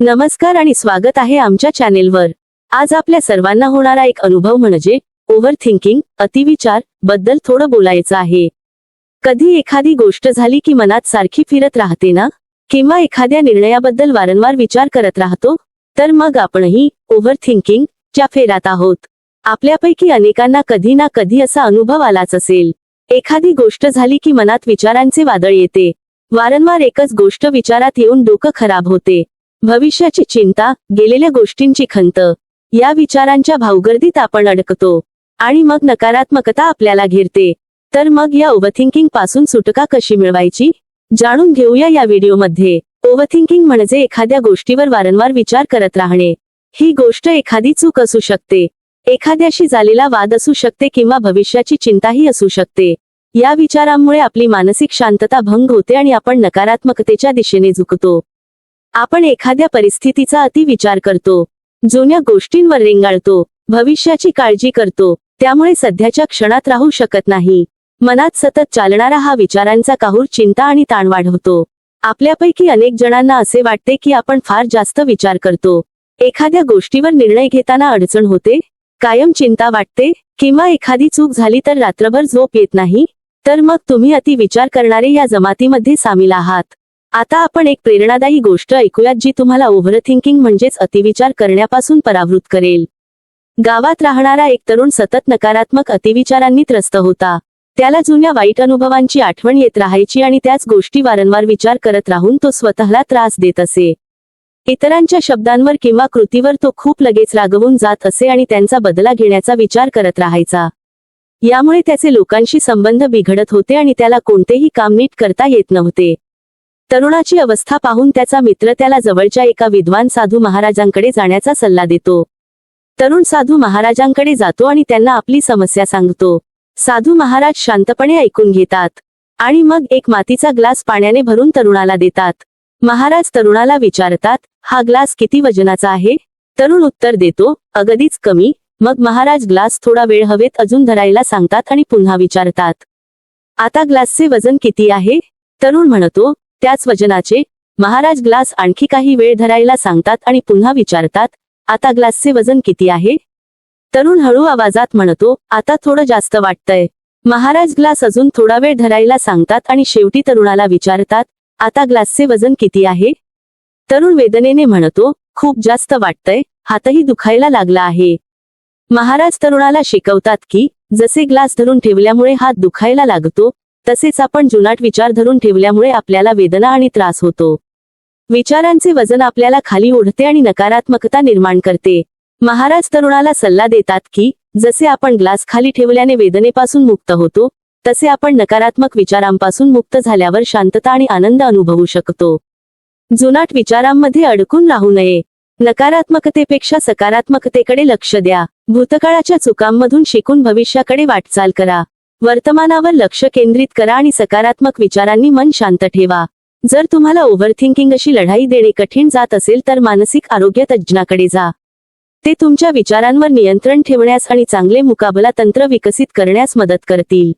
नमस्कार आणि स्वागत आहे आमच्या चॅनेलवर. आज आपल्या सर्वांना होणारा एक अनुभव म्हणजे ओव्हर थिंकिंग अतिविचारबद्दल थोडं बोलायचं आहे. कधी एखादी गोष्ट झाली की मनात सारखी फिरत राहते ना? किंवा एखाद्या निर्णयाबद्दल वारंवार विचार करत राहतो? तर मग आपणही ओव्हर थिंकिंग च्या फेरात आहोत. आपल्यापैकी अनेकांना कधी ना कधी असा अनुभव आलाच असेल. एखादी गोष्ट झाली की मनात विचारांचे वादळ येते. वारंवार एकच गोष्ट विचारात येऊन डोकं खराब होते. भविष्याची चिंता गेलेल्या गोष्टींची खंत या विचारांच्या भावगर्दीत आपण अडकतो. आणि मग नकारात्मकता आपल्याला घेरते. तर मग या ओव्हरथिंकिंगपासून सुटका कशी मिळवायची? जाणून घेऊया या व्हिडिओमध्ये. ओव्हरथिंकिंग म्हणजे एखाद्या गोष्टीवर वारंवार विचार करत राहणे. ही गोष्ट एखादी चूक असू शकते. एखाद्याशी झालेला वाद असू शकते किंवा भविष्याची चिंताही असू शकते. या विचारांमुळे आपली मानसिक शांतता भंग होते आणि आपण नकारात्मकतेच्या दिशेने झुकतो. आपण एखाद्या परिस्थितीचा अति विचार करतो जुन्या गोष्टींवर रेंगाळतो भविष्याची काळजी करतो त्यामुळे सध्याच्या क्षणात राहू शकत नाही. मनात सतत चालणारा हा विचारांचा काहूर चिंता आणि ताण वाढवतो. आपल्यापैकी अनेक जणांना असे वाटते की आपण फार जास्त विचार करतो. एखाद्या गोष्टीवर निर्णय घेताना अडचण होते कायम चिंता वाटते किंवा एखादी चूक झाली तर रात्रभर झोप येत नाही तर मग तुम्ही अति विचार करणारे या जमातीमध्ये सामील आहात. आता आपण एक प्रेरणादायी गोष्ट ऐकूयात जी तुम्हाला ओव्हर थिंकिंग म्हणजेच अतिविचार करण्यापासून परावृत करेल. गावात राहणारा एक तरुण सतत नकारात्मक अतिविचारांनी त्रस्त होता. त्याला जुन्या वाईट अनुभवांची आठवण येत राहायची आणि त्याच गोष्टी वारंवार विचार करत राहून तो स्वतःला त्रास देत असे. इतरांच्या शब्दांवर किंवा कृतीवर तो खूप लगेच रागवून जात असे आणि त्यांचा बदला घेण्याचा विचार करत राहायचा. यामुळे त्याचे लोकांशी संबंध बिघडत होते आणि त्याला कोणतेही काम नीट करता येत नव्हते. तरुणाची अवस्था पाहून त्याचा मित्र त्याला जवळच्या एका विद्वान साधू महाराजांकडे जाण्याचा सल्ला देतो. तरुण साधू महाराजांकडे जातो आणि त्यांना आपली समस्या सांगतो. साधू महाराज शांतपणे ऐकून घेतात. आणि मग एक मातीचा ग्लास पाण्याने भरून तरुणाला देतात. महाराज तरुणाला विचारतात हा ग्लास किती वजनाचा आहे? तरुण उत्तर देतो अगदीच कमी. मग महाराज ग्लास थोडा वेळ हवेत अजून धरायला सांगतात आणि पुन्हा विचारतात. आता ग्लासचे वजन किती आहे? तरुण म्हणतो त्याच वजनाचे महाराज ग्लास आणखी काही वेळ धरायला सांगतात आणि पुन्हा विचारतात आता ग्लासचे वजन किती आहे? तरुण हळू आवाजात म्हणतो आता थोडं जास्त वाटतंय. महाराज ग्लास अजून थोडा वेळ धरायला सांगतात आणि शेवटी तरुणाला विचारतात आता ग्लासचे वजन किती आहे? तरुण वेदनेने म्हणतो खूप जास्त वाटतंय हातही दुखायला लागला आहे. महाराज तरुणाला शिकवतात की जसे ग्लास धरून ठेवल्यामुळे हात दुखायला लागतो तसेच आपण जुनाट विचार धरून ठेवल्यामुळे आपल्याला वेदना आणि त्रास होतो. विचारांचे वजन आपल्याला खाली ओढते आणि नकारात्मकता निर्माण करते. महाराज तरुणाला सल्ला देतात की जसे आपण ग्लास खाली ठेवल्याने वेदनेपासून मुक्त होतो तसे आपण नकारात्मक विचारांपासून मुक्त झाल्यावर शांतता आणि आनंद अनुभवू शकतो. जुनाट विचारांमध्ये अडकून राहू नये. नकारात्मकतेपेक्षा सकारात्मकतेकडे लक्ष द्या. भूतकाळाच्या चुकांमधून शिकून भविष्याकडे वाटचाल करा. वर्तमानावर लक्ष केंद्रित करा आणि सकारात्मक विचारांनी मन शांत ठेवा. जर तुम्हाला ओव्हरथिंकिंग अशी लढाई देणे कठीण जात असेल तर मानसिक आरोग्य तज्ज्ञाकडे जा. ते तुमच्या विचारांवर नियंत्रण ठेवण्यास आणि चांगले मुकाबला तंत्र विकसित करण्यास मदत करतील.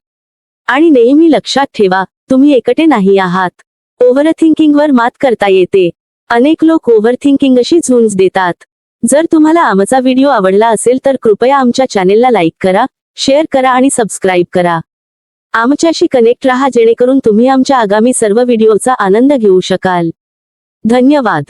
आणि नेहमी लक्षात ठेवा तुम्ही एकटे नाही आहात. ओव्हरथिंकिंगवर मात करता येते. अनेक लोक ओव्हरथिंकिंग अशी झुंज देतात. जर तुम्हाला आमचा व्हिडिओ आवडला असेल तर कृपया आमच्या चॅनेलला लाईक करा शेअर करा आणि सबस्क्राईब करा. आमच्याशी कनेक्ट रहा जेणेकरून तुम्ही आमच्या आगामी सर्व व्हिडिओचा आनंद घेऊ शकाल. धन्यवाद.